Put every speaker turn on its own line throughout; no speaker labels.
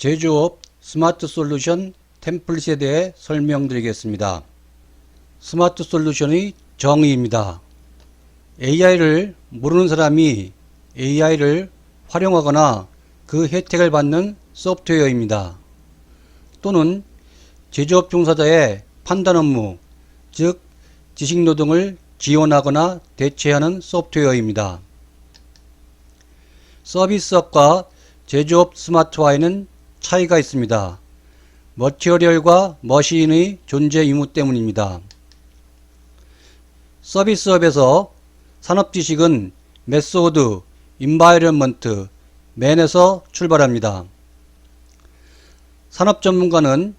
제조업 스마트 솔루션 템플릿에 대해 설명드리겠습니다. 스마트 솔루션의 정의입니다. AI를 모르는 사람이 AI를 활용하거나 그 혜택을 받는 소프트웨어입니다. 또는 제조업 종사자의 판단 업무, 즉 지식 노동을 지원하거나 대체하는 소프트웨어입니다. 서비스업과 제조업 스마트화에는 차이가 있습니다. 머티리얼과 머신의 존재 의무 때문입니다. 서비스업에서 산업 지식은 메소드, 인바이런먼트, 맨에서 출발합니다. 산업 전문가는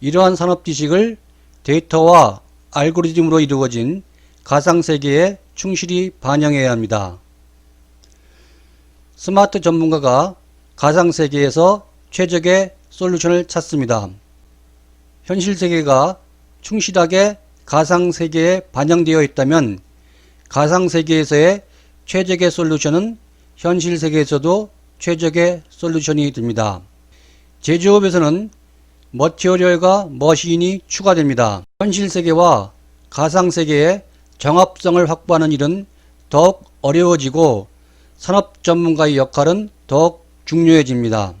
이러한 산업 지식을 데이터와 알고리즘으로 이루어진 가상세계에 충실히 반영해야 합니다. 스마트 전문가가 가상세계에서 최적의 솔루션을 찾습니다. 현실 세계가 충실하게 가상 세계에 반영되어 있다면 가상 세계에서의 최적의 솔루션은 현실 세계에서도 최적의 솔루션이 됩니다. 제조업에서는 머티리얼과 머신이 추가됩니다. 현실 세계와 가상 세계의 정합성을 확보하는 일은 더욱 어려워지고 산업 전문가의 역할은 더욱 중요해집니다.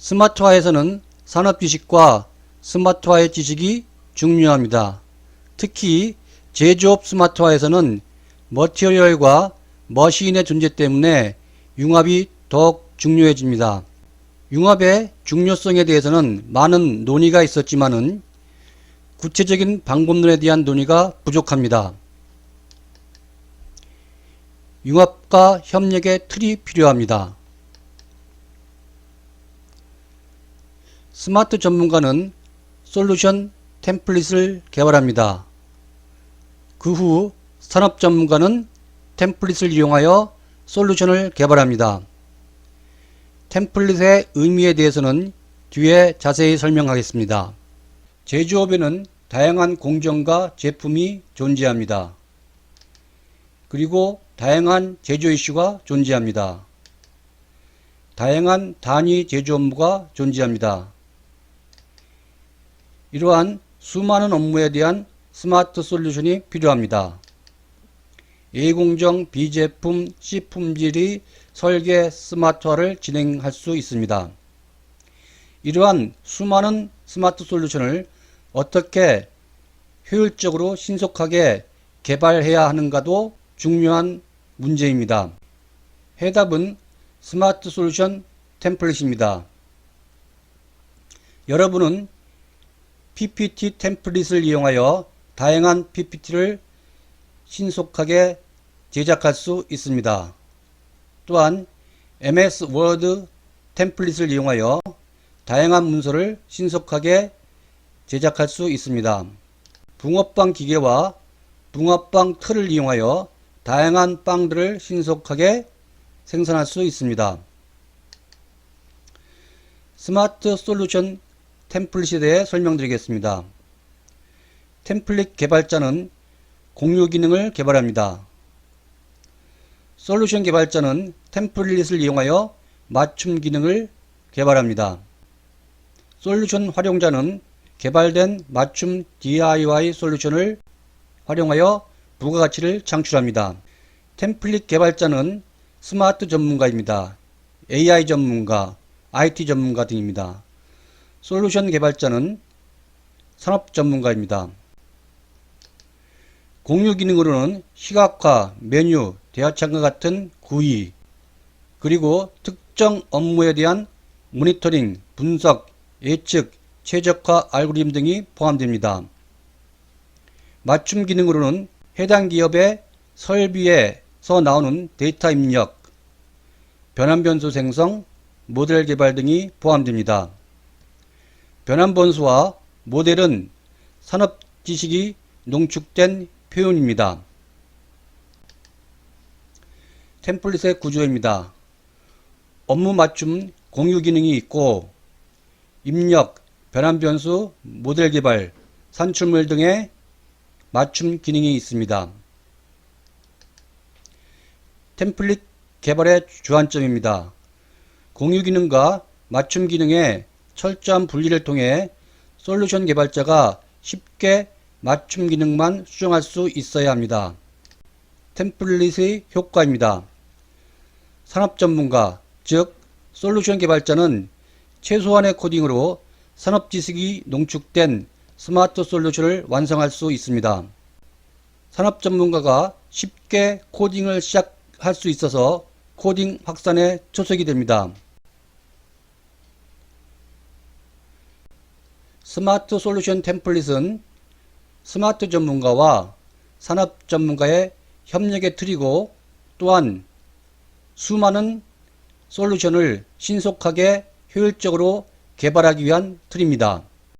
스마트화에서는 산업 지식과 스마트화의 지식이 중요합니다. 특히 제조업 스마트화에서는 머티리얼과 머신의 존재 때문에 융합이 더욱 중요해집니다. 융합의 중요성에 대해서는 많은 논의가 있었지만은 구체적인 방법론에 대한 논의가 부족합니다. 융합과 협력의 틀이 필요합니다. 스마트 전문가는 솔루션 템플릿을 개발합니다. 그 후 산업 전문가는 템플릿을 이용하여 솔루션을 개발합니다. 템플릿의 의미에 대해서는 뒤에 자세히 설명하겠습니다. 제조업에는 다양한 공정과 제품이 존재합니다. 그리고 다양한 제조 이슈가 존재합니다. 다양한 단위 제조 업무가 존재합니다. 이러한 수많은 업무에 대한 스마트 솔루션이 필요합니다. A공정, B제품, C품질이 설계 스마트화를 진행할 수 있습니다. 이러한 수많은 스마트 솔루션을 어떻게 효율적으로 신속하게 개발해야 하는가도 중요한 문제입니다. 해답은 스마트 솔루션 템플릿입니다. 여러분은 PPT 템플릿을 이용하여 다양한 PPT를 신속하게 제작할 수 있습니다. 또한 MS 워드 템플릿을 이용하여 다양한 문서를 신속하게 제작할 수 있습니다. 붕어빵 기계와 붕어빵 틀을 이용하여 다양한 빵들을 신속하게 생산할 수 있습니다. 스마트 솔루션 템플릿에 대해 설명드리겠습니다. 템플릿 개발자는 공유 기능을 개발합니다. 솔루션 개발자는 템플릿을 이용하여 맞춤 기능을 개발합니다. 솔루션 활용자는 개발된 맞춤 DIY 솔루션을 활용하여 부가가치를 창출합니다. 템플릿 개발자는 스마트 전문가입니다. AI 전문가, IT 전문가 등입니다. 솔루션 개발자는 산업 전문가입니다. 공유 기능으로는 시각화, 메뉴, 대화창과 같은 구의, 그리고 특정 업무에 대한 모니터링, 분석, 예측, 최적화 알고리즘 등이 포함됩니다. 맞춤 기능으로는 해당 기업의 설비에서 나오는 데이터 입력, 변환 변수 생성, 모델 개발 등이 포함됩니다. 변환 변수와 모델은 산업 지식이 농축된 표현입니다. 템플릿의 구조입니다. 업무 맞춤 공유 기능이 있고 입력, 변환 변수, 모델 개발, 산출물 등의 맞춤 기능이 있습니다. 템플릿 개발의 주안점입니다. 공유 기능과 맞춤 기능의 철저한 분리를 통해 솔루션 개발자가 쉽게 맞춤 기능만 수정할 수 있어야 합니다. 템플릿의 효과입니다. 산업 전문가, 즉 솔루션 개발자는 최소한의 코딩으로 산업 지식이 농축된 스마트 솔루션을 완성할 수 있습니다. 산업 전문가가 쉽게 코딩을 시작할 수 있어서 코딩 확산에 초석이 됩니다. 스마트 솔루션 템플릿은 스마트 전문가와 산업 전문가의 협력의 틀이고 또한 수많은 솔루션을 신속하게 효율적으로 개발하기 위한 틀입니다.